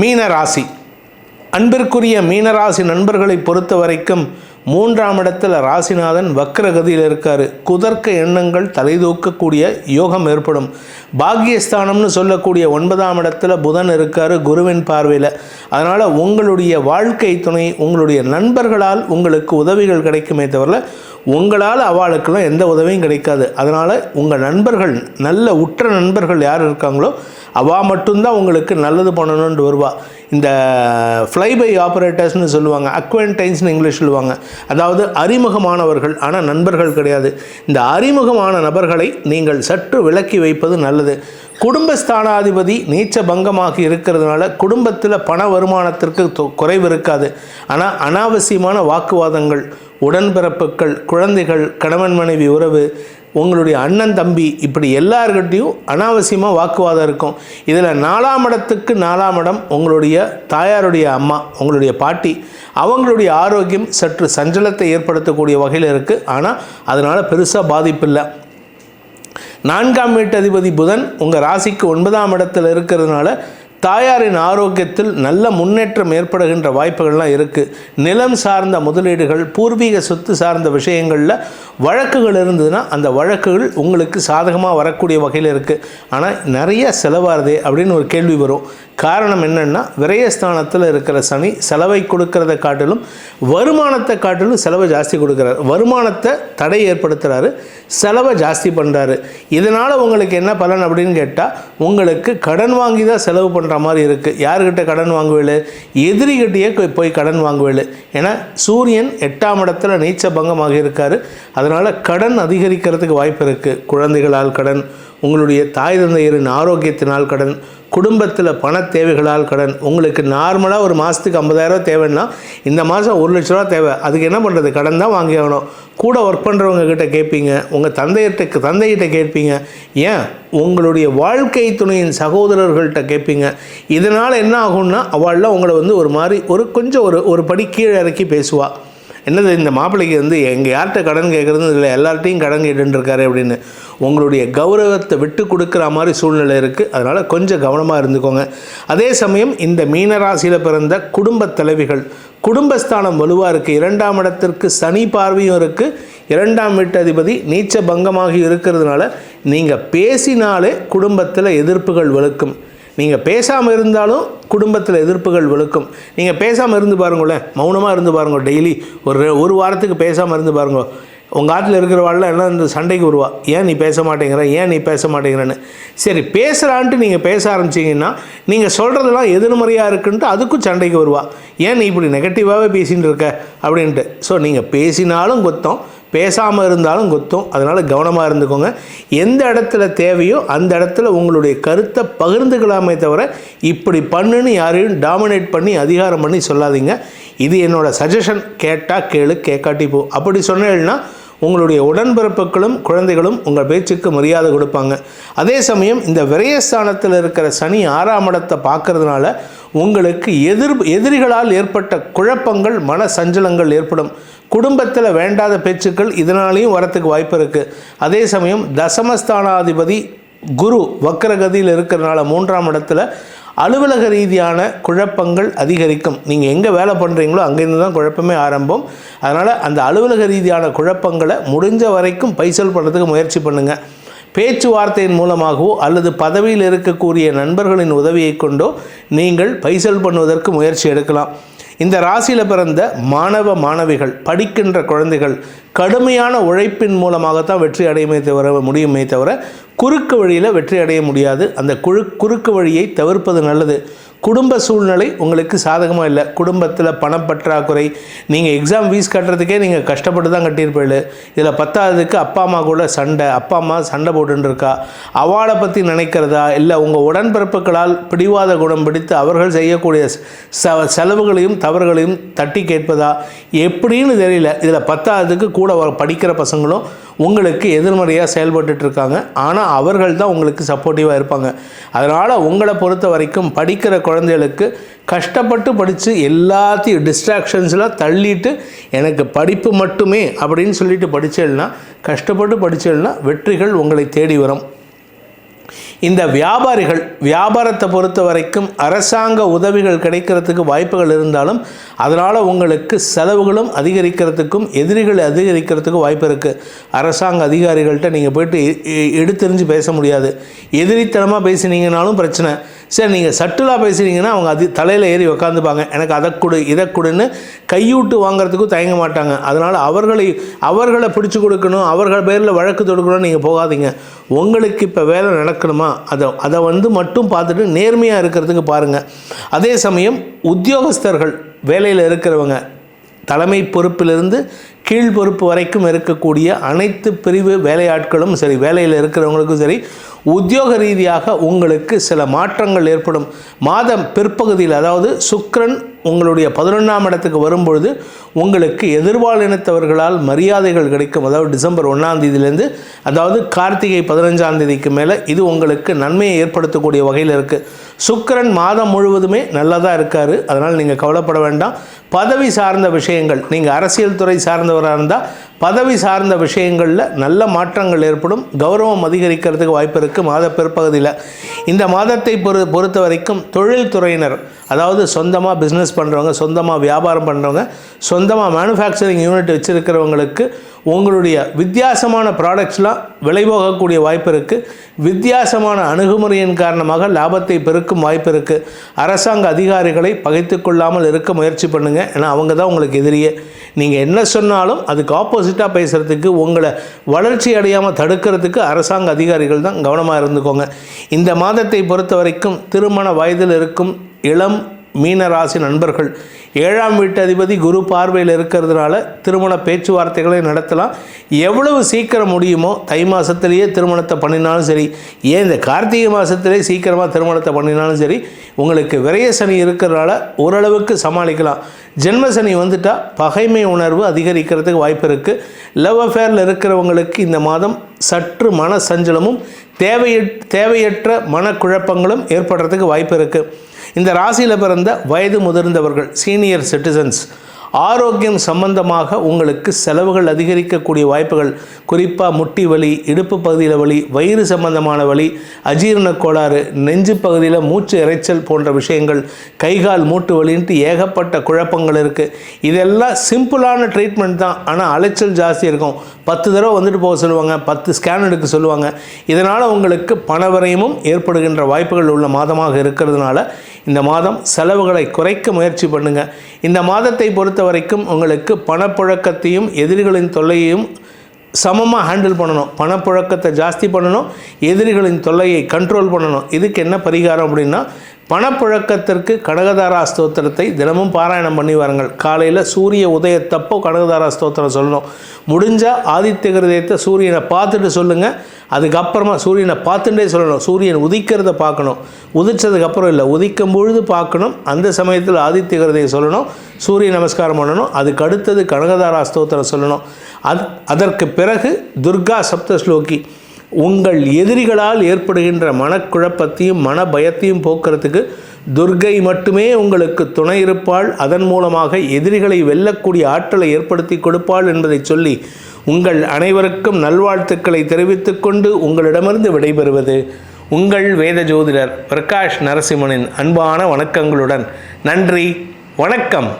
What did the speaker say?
மீன ராசி அன்பிற்குரிய மீனராசி நண்பர்களை பொறுத்த வரைக்கும் மூன்றாம் இடத்தில் ராசிநாதன் வக்ரகதியில் இருக்கார். குதர்க்க எண்ணங்கள் தலைதூக்கக்கூடிய யோகம் ஏற்படும். பாக்கியஸ்தானம்னு சொல்லக்கூடிய ஒன்பதாம் இடத்துல புதன் இருக்கார் குருவின் பார்வையில். அதனால் உங்களுடைய வாழ்க்கை துணை உங்களுடைய நண்பர்களால் உங்களுக்கு உதவிகள் கிடைக்குமே தவிர உங்களால் அவளுக்கெல்லாம் எந்த உதவியும் கிடைக்காது. அதனால் உங்கள் நண்பர்கள் நல்ல உற்ற நண்பர்கள் யார் இருக்காங்களோ அவள் மட்டும்தான் உங்களுக்கு நல்லது பண்ணணுன்ட்டு வருவா. இந்த ஃப்ளை பை ஆப்ரேட்டர்ஸ்னு சொல்லுவாங்க அக்வென்டைன்ஸ்னு இங்கிலீஷ் சொல்லுவாங்க. அதாவது அறிமுகமானவர்கள் ஆனால் நண்பர்கள் கிடையாது. இந்த அறிமுகமான நபர்களை நீங்கள் சற்று விலக்கி வைப்பது நல்லது. குடும்பஸ்தானாதிபதி நீச்ச பங்கமாக இருக்கிறதுனால குடும்பத்தில் பண வருமானத்திற்கு தொ- குறைவு இருக்காது. ஆனால் அனாவசியமான வாக்குவாதங்கள் உடன்பிறப்புகள் குழந்தைகள் கணவன் மனைவி உறவு உங்களுடைய அண்ணன் தம்பி இப்படி எல்லார்கிட்டையும் அனாவசியமாக வாக்குவாதம் இருக்கும். இதில் நாலாம் இடத்துக்கு நாலாம் இடம் உங்களுடைய தாயாருடைய அம்மா உங்களுடைய பாட்டி. அவங்களுடைய ஆரோக்கியம் சற்று சஞ்சலத்தை ஏற்படுத்தக்கூடிய வகையில் இருக்குது ஆனால் அதனால் பெருசாக பாதிப்பில்லை நான்காம் வீட்டு அதிபதி புதன் உங்கள் ராசிக்கு ஒன்பதாம் இடத்துல இருக்கிறதுனால தாயாரின் ஆரோக்கியத்தில் நல்ல முன்னேற்றம் ஏற்படுகின்ற வாய்ப்புகள்லாம் இருக்குது நிலம் சார்ந்த முதலீடுகள் பூர்வீக சொத்து சார்ந்த விஷயங்களில் வழக்குகள் இருந்ததுன்னா அந்த வழக்குகள் உங்களுக்கு சாதகமாக வரக்கூடிய வகையில் இருக்குது ஆனால் நிறைய செலவாகுதே அப்படின்னு ஒரு கேள்வி வரும். காரணம் என்னென்னா விரயஸ்தானத்தில் இருக்கிற சனி செலவை கொடுக்கறத காட்டிலும் வருமானத்தை காட்டிலும் செலவை ஜாஸ்தி கொடுக்குறாரு. வருமானத்தை தடை ஏற்படுத்துகிறாரு செலவை ஜாஸ்தி பண்ணுறாரு இதனால் உங்களுக்கு என்ன பலன் அப்படின்னு கேட்டால் உங்களுக்கு கடன் வாங்கி தான் செலவு பண்ணுற மாதிரி இருக்குது யார்கிட்ட கடன் வாங்குவேலு எதிரிகிட்டேயே போய் போய் கடன் வாங்குவேலு ஏன்னா சூரியன் எட்டாம் இடத்துல நீச்ச பங்கமாக இருக்கார். அதனால் கடன் அதிகரிக்கிறதுக்கு வாய்ப்பு இருக்குது குழந்தைகளால் கடன் உங்களுடைய தாய் தந்தையரின் ஆரோக்கியத்தினால் கடன் குடும்பத்தில் பண தேவைகளால் கடன் உங்களுக்கு நார்மலாக ஒரு மாதத்துக்கு ஐம்பதாயிரரூவா தேவைன்னா இந்த மாதம் ஒரு லட்ச ரூபா தேவை. அதுக்கு என்ன பண்ணுறது கடன் தான் வாங்கி ஆகணும். கூட ஒர்க் பண்ணுறவங்க கிட்ட கேட்பீங்க உங்கள் தந்தையிட்ட தந்தைகிட்ட கேட்பீங்க. ஏன்? உங்களுடைய வாழ்க்கை துணையின் சகோதரர்கள்ட்ட கேட்பீங்க இதனால் என்ன ஆகும்னா அவள்லாம் உங்களை வந்து ஒரு மாதிரி ஒரு கொஞ்சம் ஒரு ஒரு படி கீழே இறக்கி பேசுவாள் என்னது இந்த மாப்பிள்ளைக்கு வந்து எங்கள் யார்கிட்ட கடன் கேட்குறது இல்லை எல்லார்ட்டையும் கடன் கேட்டுருக்காரு அப்படின்னு. உங்களுடைய கௌரவத்தை விட்டு கொடுக்குற மாதிரி சூழ்நிலை இருக்குது அதனால் கொஞ்சம் கவனமாக இருந்துக்கோங்க. அதே சமயம் இந்த மீனராசியில் பிறந்த குடும்பத் தலைவிகள் குடும்பஸ்தானம் வலுவாக இருக்குது இரண்டாம் இடத்திற்கு சனி பார்வையும் இருக்குது இரண்டாம் வீட்டதிபதி நீச்ச பங்கமாகி இருக்கிறதுனால நீங்கள் பேசினாலே குடும்பத்தில் எதிர்ப்புகள் வலுக்கும் நீங்கள் பேசாமல் இருந்தாலும் குடும்பத்தில் எதிர்ப்புகள் விழுக்கும். நீங்கள் பேசாமல் இருந்து பாருங்களேன் மௌனமாக இருந்து பாருங்க டெய்லி ஒரு ஒரு வாரத்துக்கு பேசாமல் இருந்து பாருங்க. உங்கள் ஆற்றில் இருக்கிறவாள்லாம் எல்லாம் இந்த சண்டைக்கு வருவா. ஏன் நீ பேச மாட்டேங்கிற? ஏன் நீ பேச மாட்டேங்கிறன்னு. சரி பேசுகிறான்ட்டு நீங்கள் பேச ஆரம்பிச்சிங்கன்னா நீங்கள் சொல்கிறதெல்லாம் எதிர்மறையாக இருக்குன்ட்டு அதுக்கும் சண்டைக்கு வருவா. ஏன் நீ இப்படி நெகட்டிவாகவே பேசின்னு இருக்க? அப்படின்ட்டு. ஸோ நீங்கள் பேசினாலும் குத்தம் பேசாமல் இருந்தாலும் குத்தும். அதனால் கவனமாக இருந்துக்கோங்க. எந்த இடத்துல தேவையோ அந்த இடத்துல உங்களுடைய கருத்தை பகிர்ந்துக்கலாமே தவிர இப்படி பண்ணுன்னு யாரையும் டாமினேட் பண்ணி அதிகாரம் பண்ணி சொல்லாதீங்க. இது என்னோடய சஜஷன் கேட்டால் கேளு கேட்காட்டி போ. அப்படி சொன்னேன்னா உங்களுடைய உடன்பிறப்புகளும் குழந்தைகளும் உங்கள் பேச்சுக்கு மரியாதை கொடுப்பாங்க. அதே சமயம் இந்த விரயஸ்தானத்தில் இருக்கிற சனி ஆறாம் இடத்தை பார்க்கறதுனால உங்களுக்கு எதிர் எதிரிகளால் ஏற்பட்ட குழப்பங்கள் மன சஞ்சலங்கள் ஏற்படும். குடும்பத்தில் வேண்டாத பேச்சுக்கள் இதனாலேயும் வரத்துக்கு வாய்ப்பு இருக்குது அதே சமயம் தசமஸ்தானாதிபதி குரு வக்கரகதியில் இருக்கிறனால மூன்றாம் இடத்துல அலுவலக ரீதியான குழப்பங்கள் அதிகரிக்கும். நீங்கள் எங்கே வேலை பண்ணுறீங்களோ அங்கேருந்து தான் குழப்பமே ஆரம்பம். அதனால் அந்த அலுவலக ரீதியான குழப்பங்களை முடிஞ்ச வரைக்கும் பைசல் பண்ணுறதுக்கு முயற்சி பண்ணுங்கள் பேச்சுவார்த்தையின் மூலமாகவோ அல்லது பதவியில் இருக்கக்கூடிய நண்பர்களின் உதவியை கொண்டோ நீங்கள் பைசல் பண்ணுவதற்கு முயற்சி எடுக்கலாம். இந்த ராசியில் பிறந்த மாணவ மாணவிகள் படிக்கின்ற குழந்தைகள் கடுமையான உழைப்பின் மூலமாகத்தான் வெற்றி அடையுமே தவிர முடியுமே தவிர குறுக்கு வழியில் வெற்றி அடைய முடியாது. அந்த குழு குறுக்கு வழியை தவிர்ப்பது நல்லது. குடும்ப சூழ்நிலை உங்களுக்கு சாதகமாக இல்லை. குடும்பத்தில் பணப்பற்றாக்குறை நீங்கள் எக்ஸாம் ஃபீஸ் கட்டுறதுக்கே நீங்கள் கஷ்டப்பட்டு தான் கட்டியிருப்பீள். இதில் பத்தாவதுக்கு அப்பா அம்மா கூட சண்டை அப்பா அம்மா சண்டை போட்டுருக்கா அவளை பற்றி நினைக்கிறதா? இல்லை உங்கள் உடன்பிறப்புகளால் பிடிவாத குணம் பிடித்து அவர்கள் செய்யக்கூடிய ச செலவுகளையும் தவறுகளையும் தட்டி கேட்பதா? எப்படின்னு தெரியல. இதில் பத்தாவதுக்கு கூட படிக்கிற பசங்களும் உங்களுக்கு எதிர்மறையாக செயல்பட்டு இருக்காங்க ஆனால் அவர்கள் தான் உங்களுக்கு சப்போர்ட்டிவாக இருப்பாங்க. அதனால் உங்களை பொறுத்த வரைக்கும் படிக்கிற குழந்தைகளுக்கு கஷ்டப்பட்டு படித்து எல்லாத்தையும் டிஸ்ட்ராக்ஷன்ஸ்லாம் தள்ளிட்டு எனக்கு படிப்பு மட்டுமே அப்படின்னு சொல்லிட்டு படித்தேன்னா கஷ்டப்பட்டு படித்தேன்னா வெற்றிகள் உங்களை தேடி வரும். இந்த வியாபாரிகள் வியாபாரத்தை பொறுத்த வரைக்கும் அரசாங்க உதவிகள் கிடைக்கிறதுக்கு வாய்ப்புகள் இருந்தாலும் அதனால் உங்களுக்கு செலவுகளும் அதிகரிக்கிறதுக்கும் எதிரிகள் அதிகரிக்கிறதுக்கும் வாய்ப்பு இருக்குது அரசாங்க அதிகாரிகள்கிட்ட நீங்கள் போயிட்டு எடுத்தெறிஞ்சு பேச முடியாது. எதிரித்தனமாக பேசினீங்கனாலும் பிரச்சனை. சரி நீங்கள் சட்டிலாக பேசுனீங்கன்னா அவங்க அது தலையில் ஏறி உக்காந்துப்பாங்க. எனக்கு அதை கொடு இதை கொடுன்னு கையூட்டு வாங்குறதுக்கும் தயங்க மாட்டாங்க. அதனால் அவர்களை அவர்களை பிடிச்சி கொடுக்கணும் அவர்கள் பேரில் வழக்கு தொடுக்கணும்னு நீங்கள் போகாதீங்க. உங்களுக்கு இப்போ வேலை நடக்கணுமா? அதை அதை வந்து மட்டும் பார்த்துட்டு நேர்மையாக இருக்கிறதுக்கு பாருங்கள் அதே சமயம் உத்தியோகஸ்தர்கள் வேலையில் இருக்கிறவங்க தலைமை பொறுப்பிலிருந்து கீழ் பொறுப்பு வரைக்கும் இருக்கக்கூடிய அனைத்து பிரிவு வேலையாட்களும் சரி வேலையில் இருக்கிறவங்களுக்கும் சரி உத்தியோக ரீதியாக உங்களுக்கு சில மாற்றங்கள் ஏற்படும். மாதம் பிற்பகுதியில் அதாவது சுக்ரன் உங்களுடைய பதினொன்றாம் இடத்துக்கு வரும்பொழுது உங்களுக்கு எதிர்வால் இனத்தவர்களால் மரியாதைகள் கிடைக்கும். அதாவது டிசம்பர் ஒன்றாம் தேதியிலேருந்து அதாவது கார்த்திகை பதினஞ்சாம் தேதிக்கு மேலே இது உங்களுக்கு நன்மையை ஏற்படுத்தக்கூடிய வகையில் இருக்குது சுக்கரன் மாதம் முழுவதுமே நல்லதாக இருக்கார். அதனால் நீங்கள் கவலைப்பட வேண்டாம். பதவி சார்ந்த விஷயங்கள் நீங்கள் அரசியல் துறை சார்ந்தவராக இருந்தால் பதவி சார்ந்த விஷயங்களில் நல்ல மாற்றங்கள் ஏற்படும். கௌரவம் அதிகரிக்கிறதுக்கு வாய்ப்பு இருக்குது மாத பிற்பகுதியில். இந்த மாதத்தை பொறு பொறுத்த வரைக்கும் தொழில்துறையினர் அதாவது சொந்தமாக பிஸ்னஸ் பண்ணுறவங்க சொந்தமாக வியாபாரம் பண்ணுறவங்க சொந்தமாக மேனுஃபேக்சரிங் யூனிட் வச்சுருக்கிறவங்களுக்கு உங்களுடைய வித்தியாசமான ப்ராடக்ட்ஸ்லாம் விலை போகக்கூடிய வாய்ப்பு இருக்குது வித்தியாசமான அணுகுமுறையின் காரணமாக லாபத்தை பெருக்கும் வாய்ப்பு இருக்குது அரசாங்க அதிகாரிகளை பகைத்து கொள்ளாமல் இருக்க முயற்சி பண்ணுங்கள் ஏன்னா அவங்க தான் உங்களுக்கு எதிரியே. நீங்கள் என்ன சொன்னாலும் அதுக்கு ஆப்போசிட்டாக பேசுகிறதுக்கு உங்களை வளர்ச்சி அடையாமல் தடுக்கிறதுக்கு அரசாங்க அதிகாரிகள் தான் கவனமாக இருந்துக்கோங்க. இந்த மாதத்தை பொறுத்த வரைக்கும் திருமண வயதில் இருக்கும் இளம் மீனராசி நண்பர்கள் ஏழாம் வீட்டு அதிபதி குரு பார்வையில் இருக்கிறதுனால திருமண பேச்சுவார்த்தைகளை நடத்தலாம். எவ்வளவு சீக்கிரம் முடியுமோ தை மாதத்திலேயே திருமணத்தை பண்ணினாலும் சரி ஏன் இந்த கார்த்திகை மாதத்திலே சீக்கிரமாக திருமணத்தை பண்ணினாலும் சரி உங்களுக்கு விரைய சனி இருக்கிறதுனால ஓரளவுக்கு சமாளிக்கலாம். ஜென்ம சனி வந்துட்டால் பகைமை உணர்வு அதிகரிக்கிறதுக்கு வாய்ப்பு இருக்குது லவ் அஃபேரில் இருக்கிறவங்களுக்கு இந்த மாதம் சற்று மன சஞ்சலமும் தேவையற்ற மனக்குழப்பங்களும் ஏற்படுறதுக்கு வாய்ப்பு இருக்குது இந்த ராசியில் பிறந்த வயது முதிர்ந்தவர்கள் சீனியர் சிட்டிசன்ஸ் ஆரோக்கியம் சம்பந்தமாக உங்களுக்கு செலவுகள் அதிகரிக்கக்கூடிய வாய்ப்புகள் குறிப்பாக முட்டி வலி இடுப்பு பகுதியில் வலி வயிறு சம்பந்தமான வலி அஜீரண கோளாறு நெஞ்சு பகுதியில் மூச்சு இரைச்சல் போன்ற விஷயங்கள் கைகால் மூட்டு வலின்ட்டு ஏகப்பட்ட குழப்பங்கள் இருக்குது இதெல்லாம் சிம்பிளான ட்ரீட்மெண்ட் தான். ஆனால் அலைச்சல் ஜாஸ்தி இருக்கும். பத்து தடவை வந்துட்டு போக சொல்லுவாங்க. பத்து ஸ்கேன் எடுக்க சொல்லுவாங்க. இதனால் உங்களுக்கு பணவரையமும் ஏற்படுகின்ற வாய்ப்புகள் உள்ள மாதமாக இருக்கிறதுனால இந்த மாதம் செலவுகளை குறைக்க முயற்சி பண்ணுங்கள் இந்த மாதத்தை பொறுத்த வரைக்கும் உங்களுக்கு பணப்புழக்கத்தையும் எதிரிகளின் தொல்லையையும் சமமாக ஹேண்டில் பண்ணணும். பணப்புழக்கத்தை ஜாஸ்தி பண்ணணும் எதிரிகளின் தொல்லையை கண்ட்ரோல் பண்ணணும். இதுக்கு என்ன பரிகாரம் அப்படின்னா பணப்புழக்கத்திற்கு கனகதாரா ஸ்தோத்திரத்தை தினமும் பாராயணம் பண்ணி வாருங்கள். காலையில் சூரிய உதயத்தப்போ கனகதாரா ஸ்தோத்திரம் சொல்லணும். முடிஞ்சால் ஆதித்ய கிருதயத்தை சூரியனை பார்த்துட்டு சொல்லுங்கள் அதுக்கப்புறமா சூரியனை பார்த்துட்டே சொல்லணும். சூரியன் உதிக்கிறத பார்க்கணும். உதிச்சதுக்கப்புறம் இல்லை உதிக்கும் பொழுது பார்க்கணும். அந்த சமயத்தில் ஆதித்ய கிருதையை சொல்லணும். சூரிய நமஸ்காரம் பண்ணணும். அதுக்கு அடுத்தது கனகதாரா ஸ்தோத்திரம் சொல்லணும். அது அதற்கு பிறகு துர்கா சப்த ஸ்லோகி உங்கள் எதிரிகளால் ஏற்படுகின்ற மனக்குழப்பத்தையும் மன பயத்தையும் போக்குறதுக்கு துர்கை மட்டுமே உங்களுக்கு துணை இருப்பாள். அதன் மூலமாக எதிரிகளை வெல்லக்கூடிய ஆற்றலை ஏற்படுத்தி கொடுப்பாள் என்பதை சொல்லி உங்கள் அனைவருக்கும் நல்வாழ்த்துக்களை தெரிவித்துக்கொண்டு உங்களிடமிருந்து விடைபெறுவது உங்கள் வேத ஜோதிடர் பிரகாஷ் நரசிம்மனின் அன்பான வணக்கங்களுடன். நன்றி வணக்கம்.